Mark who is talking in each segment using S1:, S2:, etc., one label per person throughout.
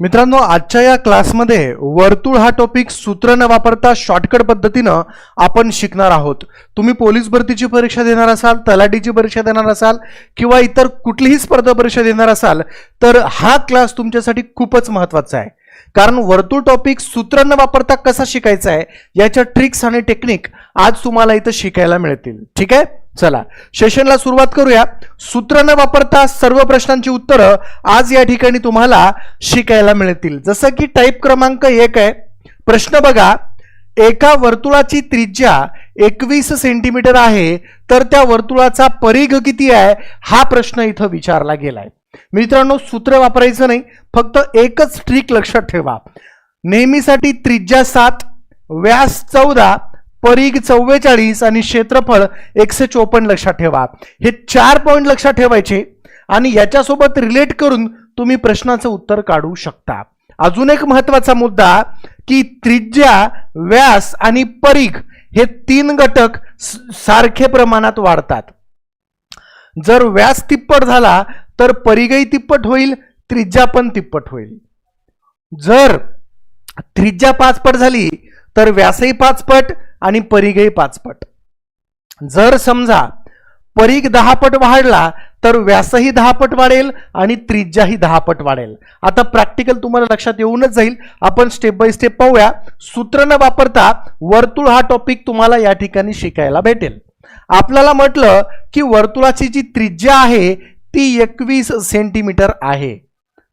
S1: मित्रांनो आजच्या या क्लासमध्ये वर्तुळ हा टॉपिक सूत्र न वापरता शॉर्टकट पद्धतीनं आपण शिकणार आहोत. तुम्ही पोलीस भरतीची परीक्षा देणार असाल तलाठीची परीक्षा देणार असाल किंवा इतर कुठलीही स्पर्धा परीक्षा देणार असाल तर हा क्लास तुमच्यासाठी खूपच महत्त्वाचा आहे. कारण वर्तुळ टॉपिक सूत्र न वापरता कसा शिकायचा आहे याच्या ट्रिक्स आणि टेक्निक आज तुम्हाला इथं शिकायला मिळतील. ठीक आहे? चला सेशनला सुरुवात करूया. सूत्र न वापरता सर्व प्रश्नांची उत्तरं आज या ठिकाणी तुम्हाला शिकायला मिळतील. जसं की टाईप क्रमांक एक आहे. प्रश्न बघा एका वर्तुळाची त्रिज्या एकवीस सेंटीमीटर आहे तर त्या वर्तुळाचा परिघ किती आहे? हा प्रश्न इथं विचारला गेलाय. मित्रांनो सूत्र वापरायचं नाही फक्त एकच ट्रिक लक्षात ठेवा. नेहमीसाठी त्रिज्या सात व्यास चौदा परीग चव्वेचाळीस आणि क्षेत्रफळ एकशे चोपन्न लक्षात ठेवा. हे चार पॉईंट लक्षात ठेवायचे आणि याच्यासोबत रिलेट करून तुम्ही प्रश्नाचं उत्तर काढू शकता. अजून एक महत्त्वाचा मुद्दा की त्रिज्या व्यास आणि परीघ हे तीन घटक स- सारखे प्रमाणात वाढतात. जर व्यास तिप्पट झाला तर परिघही तिप्पट होईल त्रिज्या पण तिप्पट होईल. जर त्रिज्या पाचपट झाली तर व्यासही पाचपट आणि परिघही पाचपट. जर समजा परीघ दहापट वाढला तर व्यासही दहापट वाढेल आणि त्रिज्याही दहापट वाढेल. आता प्रॅक्टिकल तुम्हाला लक्षात येऊनच जाईल. आपण स्टेप बाय स्टेप पाहूया. सूत्र न वापरता वर्तुळ हा टॉपिक तुम्हाला या ठिकाणी शिकायला भेटेल. आपल्याला म्हटलं की वर्तुळाची जी त्रिज्या आहे ती एकवीस सेंटीमीटर आहे.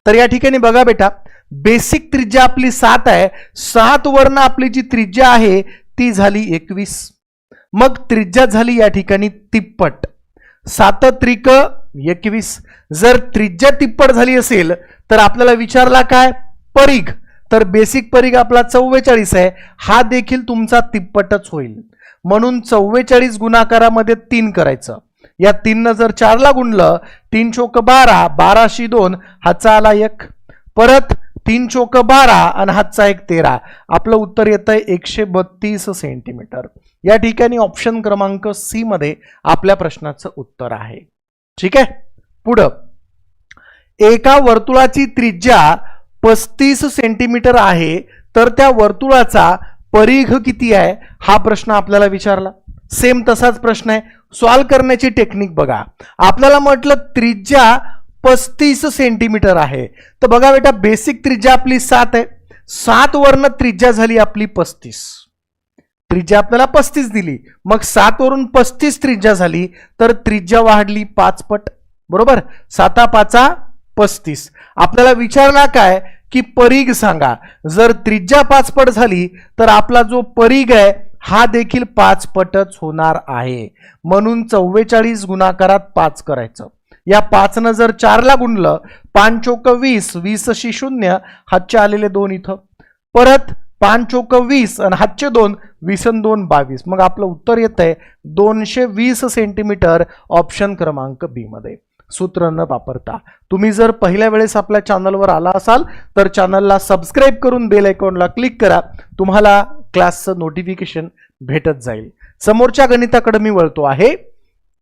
S1: तर या ठिकाणी बघा बेटा. बेसिक त्रिज्या आपली सात आहे. सात वर्ण आपली जी त्रिज्या आहे ती झाली एकवीस. मग त्रिज्या झाली या ठिकाणी तिप्पट. सात त्रिक एकवीस. जर त्रिज्या तिप्पट झाली असेल तर आपल्याला विचारला काय? परीघ. तर बेसिक परीघ आपला चव्वेचाळीस आहे. हा देखील तुमचा तिप्पटच होईल. म्हणून चव्वेचाळीस गुणाकारामध्ये तीन करायचं. या तीननं जर चारला गुणलं तीन चोक बारा बाराशी दोन हाचा आला एक. परत तीन चोक बारा आणि हातचा एक तेरा. आपलं उत्तर येतं आहे एकशे बत्तीस सेंटीमीटर या ठिकाणी ऑप्शन क्रमांक सी मध्ये आपल्या प्रश्नाचं उत्तर आहे. ठीक आहे? पुढं. एका वर्तुळाची त्रिज्या पस्तीस सेंटीमीटर आहे तर त्या वर्तुळाचा परिघ किती आहे? हा प्रश्न आपल्याला विचारला. सेम तसाच प्रश्न आहे. सॉल्व करण्याची टेक्निक बघा. आपल्याला म्हटलं त्रिज्या पस्तीस सेंटीमीटर आहे. तर बघा बेटा बेसिक त्रिज्या आपली सात आहे. सात वरनं त्रिज्या झाली आपली पस्तीस. त्रिज्या आपल्याला पस्तीस दिली. मग सात वरून पस्तीस त्रिज्या झाली तर त्रिज्या वाढली पाच पट. बरोबर? साता पाचा पस्तीस. आपल्याला विचारला काय? की परीघ सांगा. जर त्रिज्या पाच पट झाली तर आपला जो परीघ आहे हा देखील पाच पटच होणार आहे. म्हणून चव्वेचाळीस गुणाकारात पाच करायचं. या पाचनं जर चारला गुणलं पाच चोक वीस वीस अशी शून्य हातचे आलेले दोन इथं. परत पाच चोक वीस आणि हातचे दोन वीसन दोन बावीस. मग आपलं उत्तर येत आहे दोनशे वीस सेंटीमीटर ऑप्शन क्रमांक बी मध्ये. सूत्र न वापरता. तुम्ही जर पहिल्या वेळेस आपल्या चॅनलवर आला असाल तर चॅनलला सबस्क्राईब करून बेल आयकॉनला क्लिक करा. तुम्हाला क्लासचं नोटिफिकेशन भेटत जाईल. समोरच्या गणिताकडे मी वळतो आहे.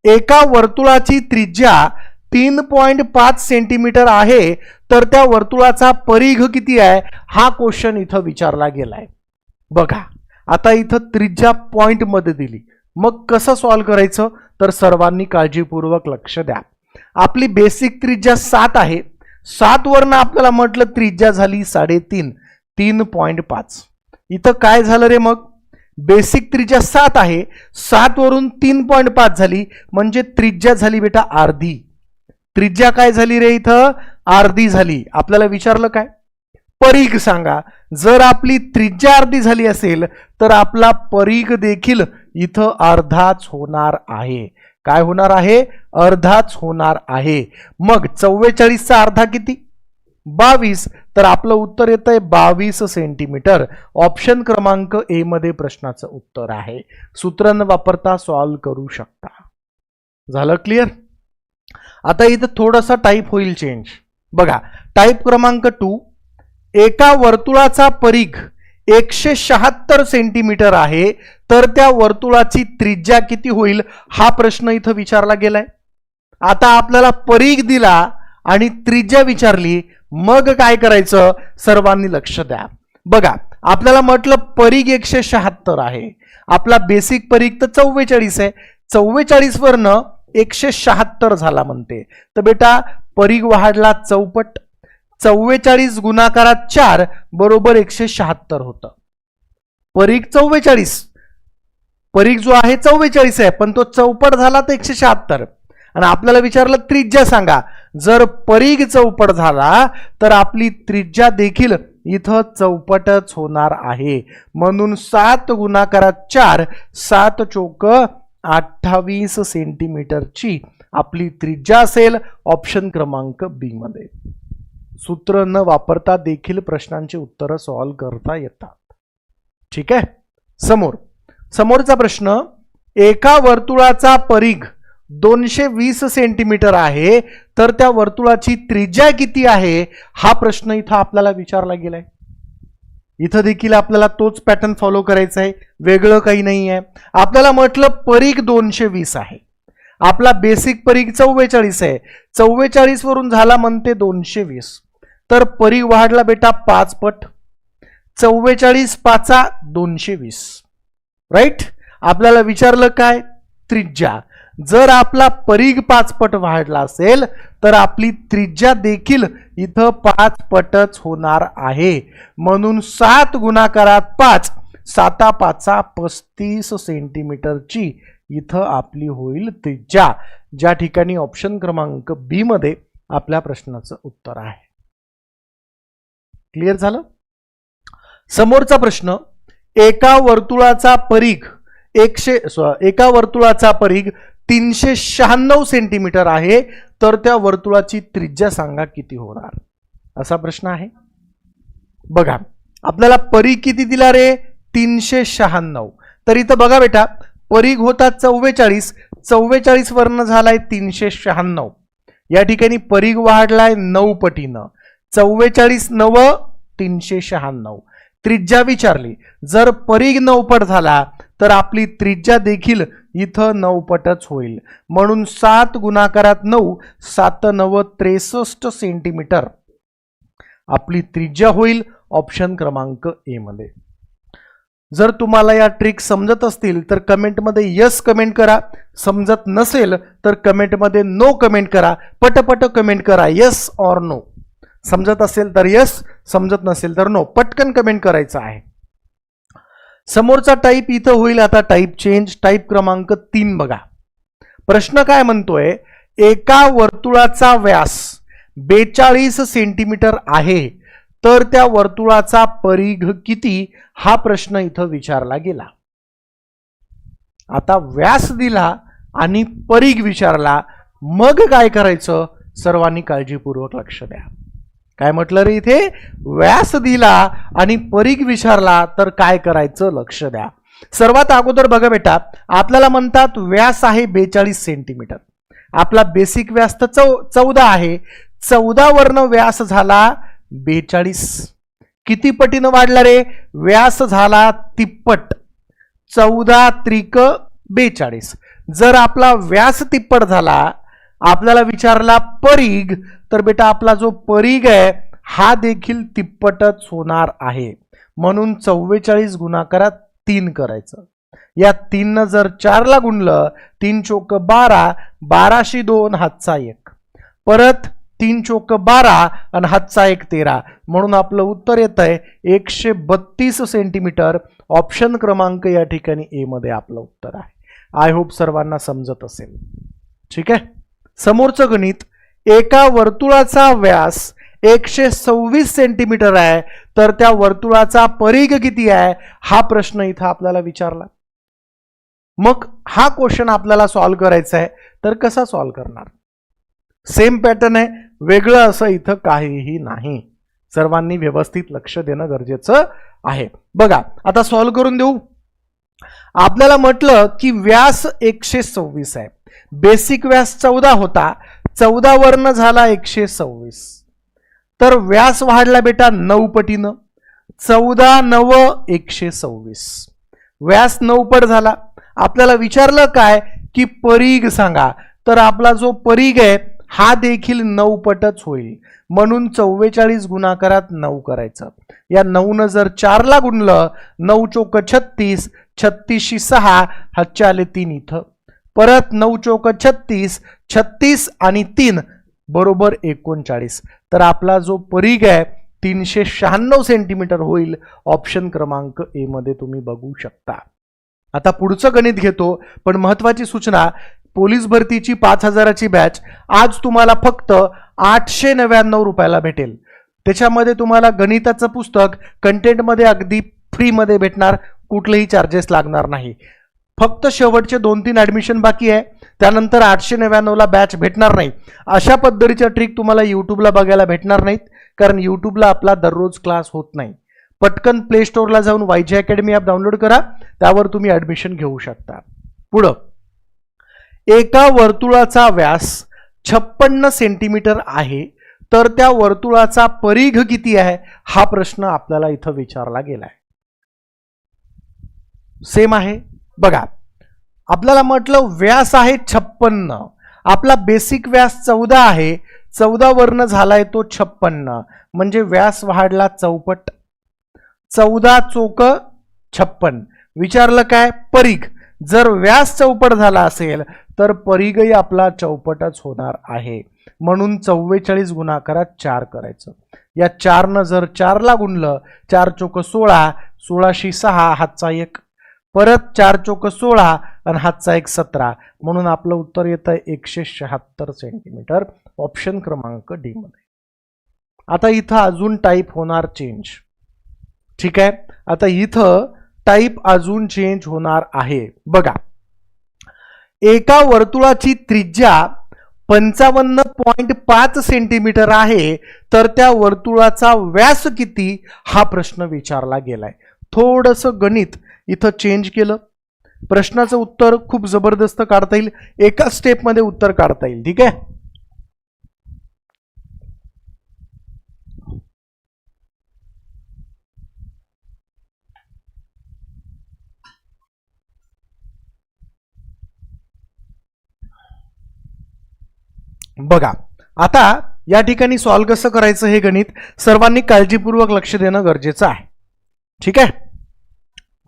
S1: एका वर्तुळाची त्रिज्या तीन पॉइंट पाच सेंटीमीटर आहे तर त्या वर्तुळाचा परिघ किती आहे? हा क्वेश्चन इथं विचारला गेलाय. बघा आता इथं त्रिज्या पॉइंटमध्ये दिली. मग कसं सॉल्व्ह करायचं? तर सर्वांनी काळजीपूर्वक लक्ष द्या. आपली बेसिक त्रिज्या सात आहे. सात वरनं आपल्याला म्हटलं त्रिज्या झाली साडेतीन. तीन पॉइंट पाच. इथं काय झालं रे मग? बेसिक त्रिज्या सात आहे. सात वरून तीन पॉइंट पाच झाली. म्हणजे त्रिज्या झाली बेटा अर्धी. त्रिज्या काय झाली रे इथं? अर्धी झाली. आपल्याला विचारलं काय? परीघ सांगा. जर आपली त्रिज्या अर्धी झाली असेल तर आपला परीघ देखील इथं अर्धाच होणार आहे. काय होणार आहे? अर्धाच होणार आहे. मग चव्वेचाळीसचा अर्धा किती? बावीस. तर आपलं उत्तर येत आहे बावीस सेंटीमीटर. ऑप्शन क्रमांक ए मध्ये प्रश्नाचं उत्तर आहे. सूत्र न वापरता सॉल्व्ह करू शकता. झालं क्लिअर? आता इथं थोडासा टाईप होईल चेंज बघा टाईप क्रमांक टू एका वर्तुळाचा परीघ एकशे शहात्तर सेंटीमीटर आहे तर त्या वर्तुळाची त्रिज्या किती होईल? हा प्रश्न इथं विचारला गेलाय. आता आपल्याला परीघ दिला आणि त्रिज्या विचारली मग काय करायचं? सर्वांनी लक्ष द्या. बघा आपल्याला म्हटलं परीघ एकशे शहात्तर आहे. आपला बेसिक परीघ तर चव्वेचाळीस आहे. चव्वेचाळीस वरनं एकशे शहात्तर झाला म्हणते. तर बेटा परीघ वाढला चौपट. चव्वेचाळीस गुणाकारात चार बरोबर एकशे शहात्तर होतं. परीघ चव्वेचाळीस. परीघ जो आहे चव्वेचाळीस आहे पण तो चौपट झाला तर एकशे शहात्तर. आणि आपल्याला विचारलं त्रिज्या सांगा. जर परीघ चौपट झाला तर आपली त्रिज्या देखील इथं चौपटच होणार आहे. म्हणून सात गुणाकारात चार सात चौक अठ्ठावीस सेंटीमीटरची आपली त्रिज्या असेल ऑप्शन क्रमांक बी मध्ये. सूत्र न वापरता देखील प्रश्नांची उत्तरं सॉल्व्ह करता येतात. ठीक आहे? समोर. समोरचा प्रश्न एका वर्तुळाचा परिघ दोनशे वीस सेंटीमीटर आहे तर त्या वर्तुळाची त्रिज्या किती आहे? हा प्रश्न इथं आपल्याला विचारला गेलाय. इथं देखील आपल्याला तोच पॅटर्न फॉलो करायचा आहे. वेगळं काही नाही आहे. आपल्याला म्हटलं परीख दोनशे वीस आहे. आपला बेसिक परीख चव्वेचाळीस आहे. चव्वेचाळीस वरून झाला म्हणते दोनशे वीस. तर परीख वाढला बेटा पाच पट. चव्वेचाळीस पाचा दोनशे वीस. राईट आपल्याला विचारलं काय? त्रिज्या. जर आपला परीघ पाच पट वाढला असेल तर आपली त्रिज्या देखील इथं पाच पटच होणार आहे. म्हणून सात गुणाकारात पाच साता पाचा पस्तीस सेंटीमीटरची इथं आपली होईल त्रिज्या. ज्या ठिकाणी ऑप्शन क्रमांक बी मध्ये आपल्या प्रश्नाचं उत्तर आहे. क्लिअर झालं? समोरचा प्रश्न एका वर्तुळाचा परीघ एकशे एका वर्तुळाचा परीघ तीनशे शहाण्णव सेंटीमीटर आहे तर त्या वर्तुळाची त्रिज्या सांगा किती होणार? असा प्रश्न आहे. बघा आपल्याला परी किती दिला रे? तीनशे शहाण्णव. तर इथं बघा बेटा परीघ होता चव्वेचाळीस चव्वेचाळीस वर्ण झालाय तीनशे शहाण्णव. या ठिकाणी परीघ वाढलाय नऊ पटीनं. चव्वेचाळीस नव तीनशे शहाण्णव. त्रिज्या विचारली. जर परीघ नऊपट झाला तर आपली त्रिज्या देखील इथं नऊपटच होईल. म्हणून सात गुणाकारात नऊ सात नव त्रेसष्ट सेंटीमीटर. आपली त्रिज्या होईल ऑप्शन क्रमांक ए मध्ये. जर तुम्हाला या ट्रिक समजत असतील तर कमेंटमध्ये यस कमेंट करा. समजत नसेल तर कमेंटमध्ये नो कमेंट करा. पटपट कमेंट करा यस ऑर नो. समजत असेल तर यस समजत नसेल तर नो. पटकन कमेंट करायचं आहे. समोरचा टाईप इथं होईल आता टाईप चेंज टाईप क्रमांक तीन बघा. प्रश्न काय म्हणतोय? एका वर्तुळाचा व्यास बेचाळीस सेंटीमीटर आहे तर त्या वर्तुळाचा परिघ किती? हा प्रश्न इथं विचारला गेला. आता व्यास दिला आणि परिघ विचारला मग काय करायचं? सर्वांनी काळजीपूर्वक लक्ष द्या. काय म्हटलं रे इथे? व्यास दिला आणि परीघ विचारला तर काय करायचं लक्ष द्या. सर्वात अगोदर बघा बेटा आपल्याला म्हणतात व्यास आहे बेचाळीस सेंटीमीटर. आपला बेसिक व्यास तर चौ चौदा आहे. चौदा वर्ण व्यास झाला बेचाळीस. किती पटीनं वाढला रे? व्यास झाला तिप्पट. चौदा त्रिक बेचाळीस. जर आपला व्यास तिप्पट झाला आपल्याला विचारला परीघ तर बेटा आपला जो परीघ आहे हा देखील तिप्पटच होणार आहे. म्हणून चव्वेचाळीस गुणाकारात तीन करायचं. या तीननं जर चारला गुणलं तीन चोक बारा बाराशे दोन हातचा एक. परत तीन चोक बारा आणि हातचा एक तेरा. म्हणून आपलं उत्तर येत आहे एकशे बत्तीस सेंटीमीटर ऑप्शन क्रमांक या ठिकाणी ए मध्ये आपलं उत्तर आहे. आय होप सर्वांना समजत असेल. ठीक आहे? समोरचं गणित एका वर्तुळाचा व्यास एकशे सव्वीस सेंटीमीटर आहे तर त्या वर्तुळाचा परिघ किती आहे? हा प्रश्न इथं आपल्याला विचारला. मग हा क्वेश्चन आपल्याला सॉल्व्ह करायचा आहे तर कसा सॉल्व्ह करणार? सेम पॅटर्न आहे वेगळं असं इथं काहीही नाही. सर्वांनी व्यवस्थित लक्ष देणं गरजेचं आहे. बघा आता सॉल्व्ह करून देऊ. आपल्याला म्हटलं की व्यास एकशे सव्वीस आहे. बेसिक व्यास चौदा होता. चौदा वर्ण झाला एकशे सव्वीस. तर व्यास वाढला बेटा नऊ पटीनं चौदा नव एकशे सव्वीस. व्यास नऊपट झाला. आपल्याला विचारलं काय? की परीघ सांगा. तर आपला जो परीघ आहे हा देखील नऊपटच होईल. म्हणून चव्वेचाळीस गुणाकारात नऊ करायचं. या नऊनं जर चारला गुणलं नऊ चोक छत्तीस छत्तीसशी सहा हातच्या आले तीन इथं. परत नऊ चौक छत्तीस छत्तीस आणि तीन बरोबर एकोणचाळीस. तर आपला जो परीघ आहे तीनशे शहाण्णव सेंटीमीटर होईल ऑप्शन क्रमांक ए मध्ये तुम्ही बघू शकता. आता पुढचं गणित घेतो पण महत्वाची सूचना पोलीस भरतीची पाच हजाराची बॅच आज तुम्हाला फक्त आठशे नव्याण्णव रुपयाला भेटेल. त्याच्यामध्ये तुम्हाला गणिताचं पुस्तक कंटेंटमध्ये अगदी फ्रीमध्ये भेटणार कुठलेही चार्जेस लागणार नाही. फक्त शेवटचे दोन तीन ॲडमिशन बाकी आहे. त्यानंतर आठशे नव्याण्णवला बॅच भेटणार नाही. अशा पद्धतीच्या ट्रिक तुम्हाला यूट्यूबला बघायला भेटणार नाहीत कारण यूट्यूबला आपला दररोज क्लास होत नाही. पटकन प्ले स्टोअरला जाऊन वायजी अकॅडमी ॲप डाउनलोड करा त्यावर तुम्ही ॲडमिशन घेऊ शकता. पुढं. एका वर्तुळाचा व्यास छप्पन्न सेंटीमीटर आहे तर त्या वर्तुळाचा परिघ किती आहे? हा प्रश्न आपल्याला इथं विचारला गेलाय. सेम आहे. बघा आपल्याला म्हटलं व्यास आहे छप्पन्न. आपला बेसिक व्यास चौदा आहे. चौदा वर्ण झालाय तो छप्पन्न. म्हणजे व्यास वाढला चौपट. चौदा चोक छप्पन. विचारलं काय? परीघ. जर व्यास चौपट झाला असेल तर परीघही आपला चौपटच होणार आहे. म्हणून चव्वेचाळीस गुणाकारात चार करायचं. या चारनं जर चारला गुणलं चार चोक सोळा सोळाशी सहा हातचा एक. परत चार चोक सोळा आणि हातचा एक सतरा. म्हणून आपलं उत्तर येतं एकशे शहात्तर सेंटीमीटर ऑप्शन क्रमांक डी मध्ये. आता इथं अजून टाईप होणार चेंज ठीक आहे? आता इथं टाईप अजून चेंज होणार आहे. बघा. एका वर्तुळाची त्रिज्या पंचावन्न पॉईंट पाच सेंटीमीटर आहे. तर त्या वर्तुळाचा व्यास किती? हा प्रश्न विचारला गेलाय. थोडंसं गणित. इथं चेंज केलं. प्रश्नाचं उत्तर खूप जबरदस्त काढता येईल. एका स्टेपमध्ये उत्तर काढता येईल. ठीक आहे? बघा आता या ठिकाणी सॉल्व कसं करायचं हे गणित? सर्वांनी काळजीपूर्वक लक्ष देणं गरजेचं आहे. ठीक आहे?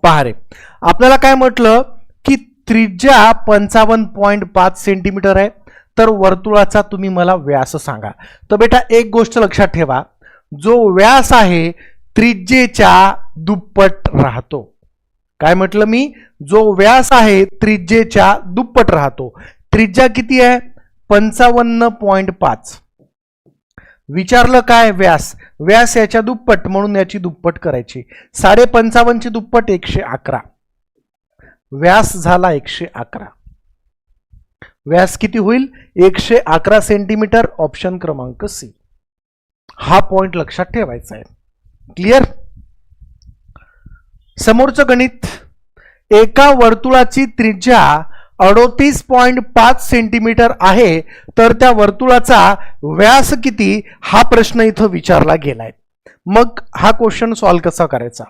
S1: पहा रे आपल्याला काय म्हटलं की त्रिज्या पंचावन्न पॉईंट पाच सेंटीमीटर आहे. तर वर्तुळाचा तुम्ही मला व्यास सांगा. तर बेटा एक गोष्ट लक्षात ठेवा. जो व्यास आहे त्रिज्येच्या दुप्पट राहतो. काय म्हटलं मी? जो व्यास आहे त्रिज्येच्या दुप्पट राहतो. त्रिज्या किती आहे? पंचावन्न पॉईंट पाच. विचारलं काय व्यास? व्यास याच्या दुप्पट म्हणून याची दुप्पट करायची. साडे पंचावन्नची दुप्पट एकशे अकरा. व्यास झाला एकशे अकरा. व्यास किती होईल? एकशे अकरा सेंटीमीटर ऑप्शन क्रमांक सी. हा पॉइंट लक्षात ठेवायचा आहे. क्लिअर समोरचं गणित. एका वर्तुळाची त्रिज्या अडोतीस पॉईंट पाच सेंटीमीटर आहे तर त्या वर्तुळाचा व्यास किती हा प्रश्न इथं विचारला गेलाय. मग हा क्वेश्चन सॉल्व कसा करायचा?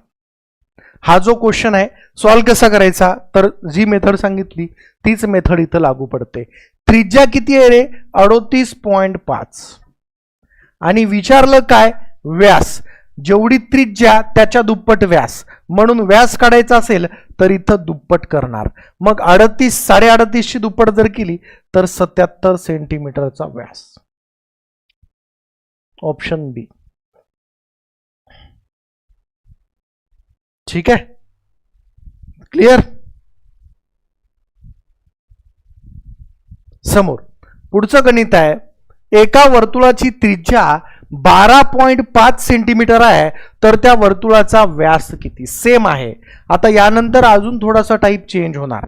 S1: हा जो क्वेश्चन आहे सॉल्व कसा करायचा? तर जी मेथड सांगितली तीच मेथड इथं लागू पडते. त्रिज्या किती आहे रे? अडोतीस पॉईंट पाच. आणि विचारलं काय? व्यास. जेवढी त्रिज्या त्याच्या दुप्पट व्यास. म्हणून व्यास काढायचा असेल तर इथं दुप्पट करणार. मग अडतीस साडे अडतीसची दुप्पट जर केली तर सत्याहत्तर सेंटीमीटरचा व्यास. ऑप्शन बी ठीक आहे? क्लिअर समोर. पुढचं गणित आहे. एका वर्तुळाची त्रिज्या बारा पॉईंट पाच सेंटीमीटर आहे तर त्या वर्तुळाचा व्यास किती? सेम आहे. आता यानंतर अजून थोडासा टाईप चेंज होणार.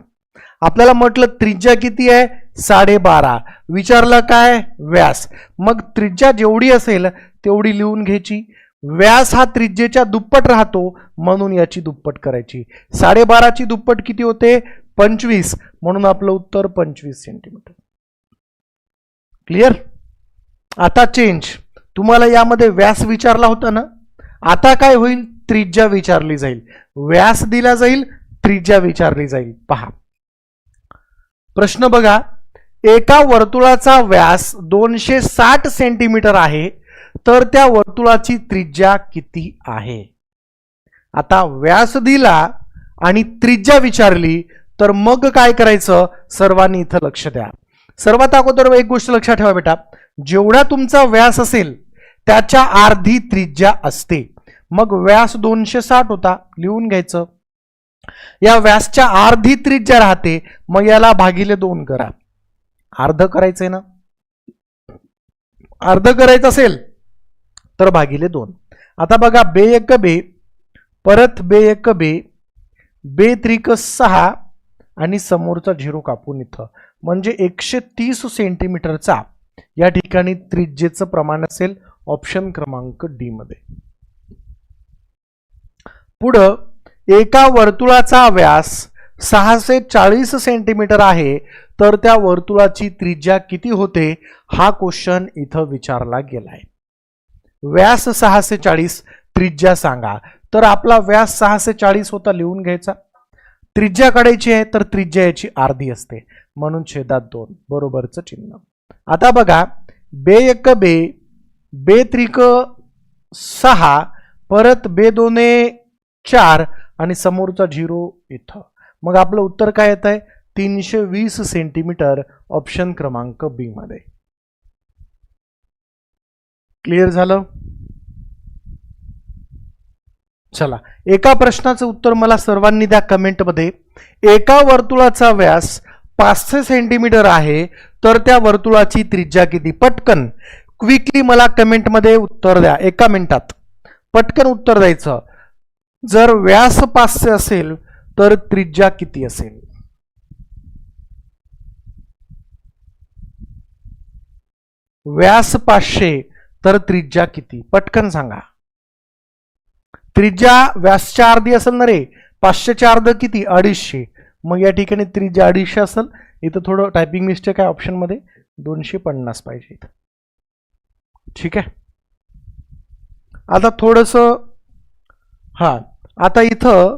S1: आपल्याला म्हटलं त्रिज्या किती आहे? साडेबारा. विचारलं काय? व्यास. मग त्रिज्या जेवढी असेल तेवढी लिहून घ्यायची. व्यास हा त्रिज्येच्या दुप्पट राहतो म्हणून याची दुप्पट करायची. साडेबाराची दुप्पट किती होते? पंचवीस. म्हणून आपलं उत्तर पंचवीस सेंटीमीटर. क्लिअर आता चेंज तुम्हाला यामध्ये व्यास विचारला होता ना? आता काय होईल? त्रिज्या विचारली जाईल. व्यास दिला जाईल त्रिज्या विचारली जाईल. पहा. प्रश्न बघा. एका वर्तुळाचा व्यास दोनशे साठ सेंटीमीटर आहे तर त्या वर्तुळाची त्रिज्या किती आहे? आता व्यास दिला आणि त्रिज्या विचारली तर मग काय करायचं? सर्वांनी इथं लक्ष द्या. सर्वात अगोदर एक गोष्ट लक्षात ठेवा बेटा. जेवढा तुमचा व्यास असेल त्याच्या अर्धी त्रिज्या असते. मग व्यास दोनशे साठ होता. लिहून घ्यायचं. या व्यासच्या अर्धी त्रिज्या राहते. मग याला भागिले दोन करा. अर्ध करायचंय ना? अर्ध करायचं असेल तर भागिले दोन. आता बघा बे एक बे परत बे एक बे बे त्रिक सहा आणि समोरचा झिरो कापून इथं. म्हणजे एकशे तीस सेंटीमीटरचा या ठिकाणी त्रिज्येचं प्रमाण असेल. ऑप्शन क्रमांक डी मध्ये. पुढं एका वर्तुळाचा व्यास सहाशे चाळीस सेंटीमीटर आहे तर त्या वर्तुळाची त्रिज्या किती होते हा क्वेश्चन इथं विचारला गेलाय. व्यास सहाशे चाळीस त्रिज्या सांगा. तर आपला व्यास सहाशे चाळीस होता लिहून घ्यायचा. त्रिज्या काढायची आहे तर त्रिज्या याची अर्धी असते. म्हणून छेदात दोन. बरोबरचं चिन्ह. आता बघा बे एक बे बे त्रिक सहा परत बे दोने चार आणि समोरचा झिरो इथं मग आपलं उत्तर काय येत आहे तीनशे वीस सेंटीमीटर ऑप्शन क्रमांक बी मध्ये. क्लिअर झालं? चला एका प्रश्नाचं उत्तर मला सर्वांनी द्या कमेंटमध्ये. एका वर्तुळाचा व्यास पाचशे सेंटीमीटर आहे तर त्या वर्तुळाची त्रिज्या किती? पटकन. क्विकली मला कमेंटमध्ये उत्तर द्या एका मिनिटात. पटकन उत्तर द्यायचं. जर व्यास पाचशे असेल तर त्रिज्या किती असेल? व्यास पाचशे तर त्रिज्या किती? पटकन सांगा. त्रिज्या व्यासच्या अर्धी असेल ना रे? पाचशेच्या अर्ध किती? अडीचशे. मग या ठिकाणी त्रिज्या अडीचशे असेल. इथं थोडं टायपिंग मिस्टेक आहे ऑप्शनमध्ये दोनशे पन्नास पाहिजे इथं. ठीक आहे. आता थोडंसं हां आता इथं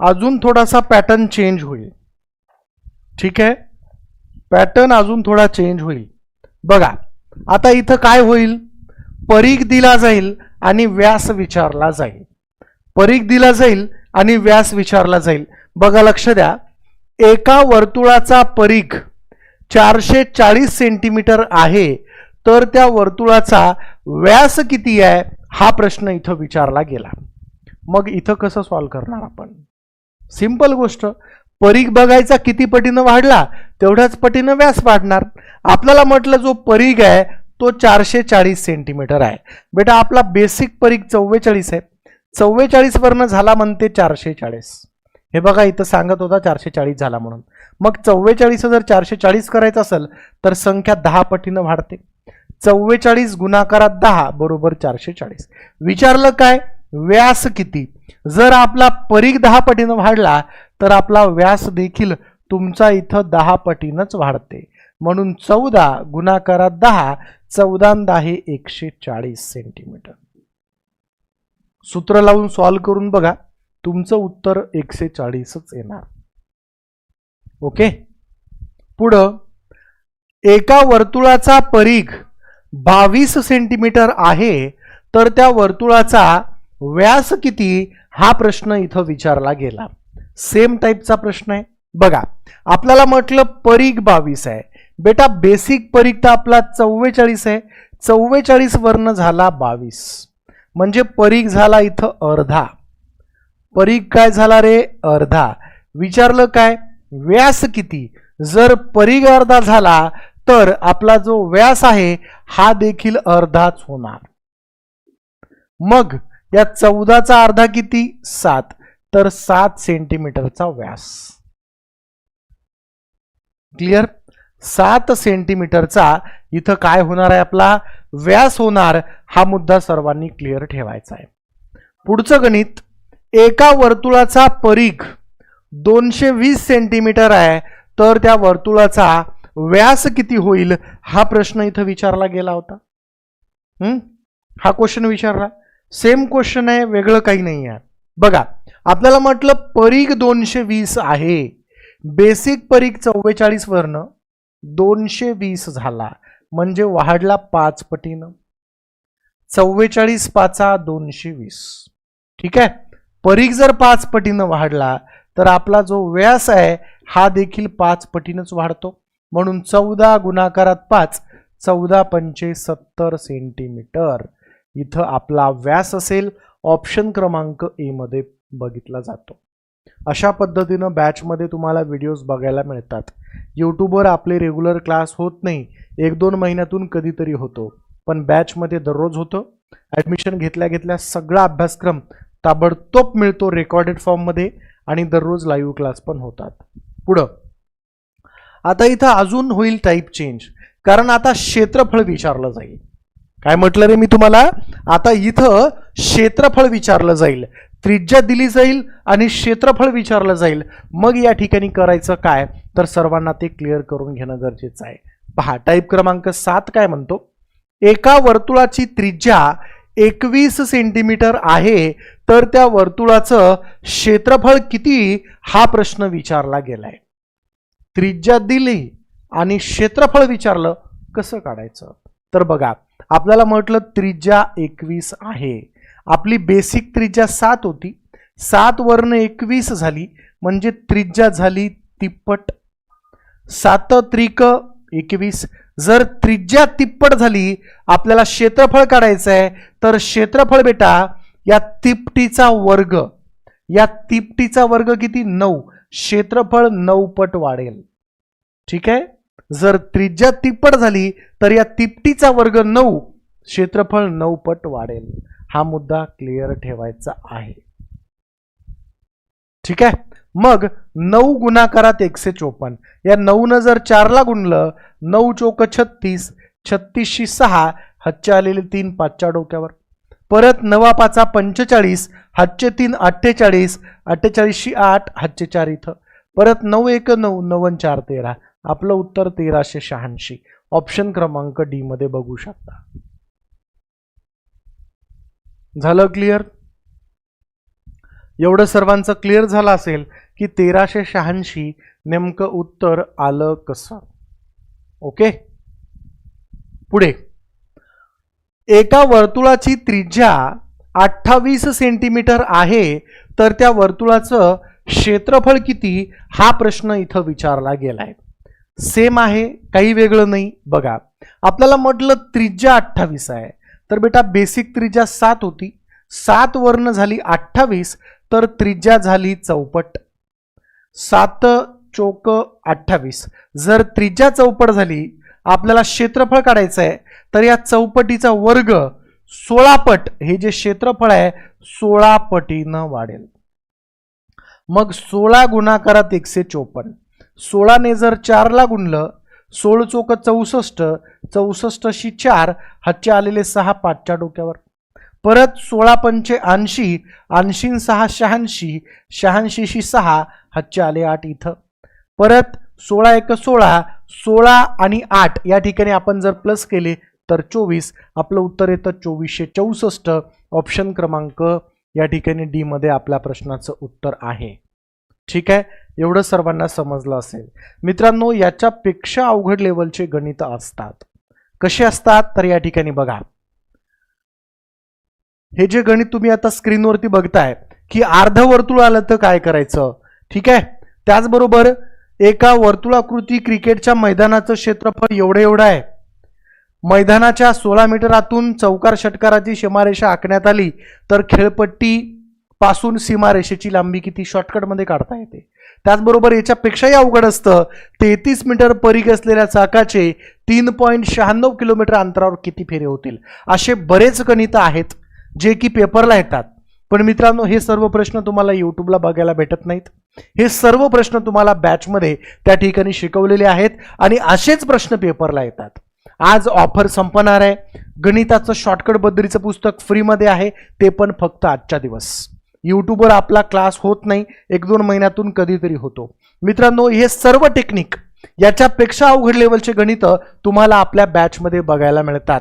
S1: अजून थोडासा पॅटर्न चेंज होईल. ठीक आहे? पॅटर्न अजून थोडा चेंज होईल. बघा आता इथं काय होईल? परीख दिला जाईल आणि व्यास विचारला जाईल. परीख दिला जाईल आणि व्यास विचारला जाईल. बघा लक्ष द्या. एका वर्तुळाचा परीख चारशे चाळीस सेंटीमीटर आहे. तर त्या वर्तुळाचा व्यास किती आहे? हा प्रश्न इथं विचारला गेला. मग इथं कसं सॉल्व करणार आपण? सिंपल गोष्ट. परीघ बघायचा किती पटीनं वाढला तेवढ्याच पटीनं व्यास वाढणार. आपल्याला म्हटलं जो परीघ आहे तो चारशे चाळीस सेंटीमीटर आहे. बेटा आपला बेसिक परीघ चव्वेचाळीस आहे. चव्वेचाळीसवरनं झाला म्हणते चारशे चाळीस हे बघा इथं सांगत होता चारशे चाळीस झाला म्हणून. मग चव्वेचाळीस जर चारशे चाळीस करायचं असेल तर संख्या दहा पटीनं वाढते. चव्वेचाळीस गुणाकारात दहा बरोबर चारशे चाळीस विचारलं काय? व्यास किती? जर आपला परीघ दहा पटीनं वाढला तर आपला व्यास देखील तुमचा इथं दहा पटीनंच वाढते. म्हणून चौदा गुणाकारात दहा चौदा दहा एकशे चाळीस सेंटीमीटर. सूत्र लावून सॉल्व करून बघा. तुमचं उत्तर एकशे चाळीसच येणार. ओके? पुढं एका वर्तुळाचा परीघ बावीस सेंटीमीटर आहे तर त्या वर्तुळाचा व्यास किती हा प्रश्न इथं विचारला गेला. सेम टाईपचा प्रश्न आहे. बघा आपल्याला म्हटलं परीघ बावीस आहे. बेटा बेसिक परीघ तर आपला चव्वेचाळीस आहे. चव्वेचाळीस वर्ण झाला बावीस. म्हणजे परीघ झाला इथं अर्धा. परीघ काय झाला रे? अर्धा. विचारलं काय? व्यास किती? जर परीघ अर्धा झाला तर आपला जो व्यास आहे हा देखील अर्धाच होणार. मग या चौदाचा अर्धा किती? सात. तर सात सेंटीमीटरचा व्यास. क्लिअर? सात सेंटीमीटरचा इथं काय होणार आहे आपला? व्यास होणार हा मुद्दा सर्वांनी क्लिअर ठेवायचा आहे. पुढचं गणित. एका वर्तुळाचा परीघ दोनशे वीस सेंटीमीटर आहे तर त्या वर्तुळाचा व्यास किती होईल? हा प्रश्न इथं विचारला गेला होता. हम्म? हा क्वेश्चन विचारला. सेम क्वेश्चन आहे वेगळं काही नाही आहे बघा आपल्याला म्हटलं परीघ दोनशे वीस आहे. बेसिक परीघ चव्वेचाळीस वर्ण दोनशे वीस झाला. म्हणजे वाढला पाच पटीनं. चव्वेचाळीस पाचा दोनशे वीस. ठीक आहे? परीघ जर पाच पटीनं वाढला तर आपला जो व्यास आहे हा देखील पाच पटीनंच वाढतो. म्हणून चौदा गुणाकारात पाच चौदा पंचे सत्तर सेंटीमीटर. इथं आपला व्यास असेल ऑप्शन क्रमांक ए मध्ये बघितला जातो. अशा पद्धतीनं बॅचमध्ये तुम्हाला व्हिडिओज बघायला मिळतात. यूट्यूबवर आपले रेग्युलर क्लास होत नाही एक दोन महिन्यातून कधीतरी होतो. पण बॅचमध्ये दररोज होतं. ॲडमिशन घेतल्या घेतल्या सगळा अभ्यासक्रम ताबडतोब मिळतो रेकॉर्डेड फॉर्ममध्ये आणि दररोज लाईव्ह क्लास पण होतात. पुढं आता इथं अजून होईल टाईप चेंज कारण आता क्षेत्रफळ विचारलं जाईल. काय म्हटलं रे मी तुम्हाला? आता इथं क्षेत्रफळ विचारलं जाईल. त्रिज्या दिली जाईल आणि क्षेत्रफळ विचारलं जाईल. मग या ठिकाणी करायचं काय? तर सर्वांना ते क्लिअर करून घेणं गरजेचं आहे. पहा टाईप क्रमांक सात काय म्हणतो? एका वर्तुळाची त्रिज्या एकवीस सेंटीमीटर आहे तर त्या वर्तुळाचं क्षेत्रफळ किती? हा प्रश्न विचारला गेलाय. त्रिज्या दिली आणि क्षेत्रफळ विचारलं कसं काढायचं? तर बघा आपल्याला म्हटलं त्रिज्या एकवीस आहे. आपली बेसिक त्रिज्या सात होती. सात वर्ण एकवीस झाली म्हणजे त्रिज्या झाली तिप्पट. सात त्रिक एकवीस. जर त्रिज्या तिप्पट झाली आपल्याला क्षेत्रफळ काढायचं आहे तर क्षेत्रफळ बेटा या तिपटीचा वर्ग या तिपटीचा वर्ग किती? नऊ. क्षेत्रफळ नऊ पट वाढेल. ठीक आहे? जर त्रिज्या तिप्पट झाली तर या तिपटीचा वर्ग नऊ क्षेत्रफळ नऊ पट वाढेल. हा मुद्दा क्लिअर ठेवायचा आहे. ठीक आहे? मग नऊ गुणाकारात एकशे चोपन्न. या नऊनं जर चारला गुणलं नऊ चोक छत्तीस छत्तीसशी सहा हातचे आलेले तीन पाचच्या डोक्यावर. परत नवा पाचा पंचेचाळीस हातचे तीन अठ्ठेचाळीस अठ्ठेचाळीसशी आठ हातचे चार इथं. परत नऊ एक नऊ नवन चार तेरा. आपलं उत्तर तेराशे शहाऐंशी. ऑप्शन क्रमांक डी मध्ये बघू शकता. झालं क्लिअर एवढं सर्वांचं क्लिअर झालं असेल की तेराशे शहाऐंशी नेमकं उत्तर आलं कसं? ओके पुढे. एका वर्तुळाची त्रिज्या अठ्ठावीस सेंटीमीटर आहे तर त्या वर्तुळाचं क्षेत्रफळ किती? हा प्रश्न इथं विचारला गेलाय. सेम आहे काही वेगळं नाही. बघा आपल्याला म्हटलं त्रिज्या अठ्ठावीस आहे. तर बेटा बेसिक त्रिज्या सात होती. सात वर्ण झाली अठ्ठावीस तर त्रिज्या झाली चौपट. सात चोक अठ्ठावीस. जर त्रिज्या चौपट झाली आपल्याला क्षेत्रफळ काढायचं आहे तर या चौपटीचा वर्ग सोळा पट हे जे क्षेत्रफळ आहे सोळा पटीनं वाढेल. मग सोळा गुणाकारात एकशे चोपन्न. सोळाने जर चारला गुणलं सोळ चोक चौसष्ट चौसष्टशी चार हातचे आलेले सहा पाचच्या डोक्यावर. परत सोळा पंचे ऐंशी ऐंशी सहा शहाऐंशी शहाऐंशीशी सहा हातचे आले आठ इथं. परत सोळा एक सोळा सोळा आणि आठ या ठिकाणी आपण जर प्लस केले तर चोवीस आपलं उत्तर येतं चोवीसशे चौसष्ट ऑप्शन क्रमांक या ठिकाणी डीमध्ये आपल्या प्रश्नाचं उत्तर आहे. ठीक आहे? एवढं सर्वांना समजलं असेल. मित्रांनो याच्यापेक्षा अवघड लेवलचे गणित असतात. कसे असतात? तर या ठिकाणी बघा. हे जे गणित तुम्ही आता स्क्रीनवरती बघताय की अर्धवर्तुळ आलं तर काय करायचं? ठीक आहे? त्याचबरोबर एका वर्तुळाकृती क्रिकेटच्या मैदानाचं क्षेत्रफळ एवढं एवढं आहे. मैदानाच्या सोळा मीटरातून चौकार षटकाराची सीमारेषा आखण्यात आली तर खेळपट्टी पासून सीमारेषेची लांबी किती शॉर्टकटमध्ये काढता येते. त्याचबरोबर याच्यापेक्षाही अवघड असतं तेहतीस मीटर परीघ असलेल्या चाकाचे तीन पॉईंट शहाण्णव किलोमीटर अंतरावर किती फेरे होतील? असे बरेच गणित आहेत जे की पेपरला येतात. पण मित्रांनो हे सर्व प्रश्न तुम्हाला यूट्यूबला बघायला भेटत नाहीत. हे सर्व प्रश्न तुम्हाला बॅचमध्ये त्या ठिकाणी शिकवलेले आहेत आणि असेच प्रश्न पेपरला येतात. आज ऑफर संपणार आहे. गणिताचं शॉर्टकट बद्दलीचं पुस्तक फ्रीमध्ये आहे. ते पण फक्त आजच्या दिवस. यूट्यूबवर आपला क्लास होत नाही एक दोन महिन्यातून कधीतरी होतो. मित्रांनो हे सर्व टेक्निक याच्यापेक्षा अवघड लेवलचे गणित तुम्हाला आपल्या बॅचमध्ये बघायला मिळतात.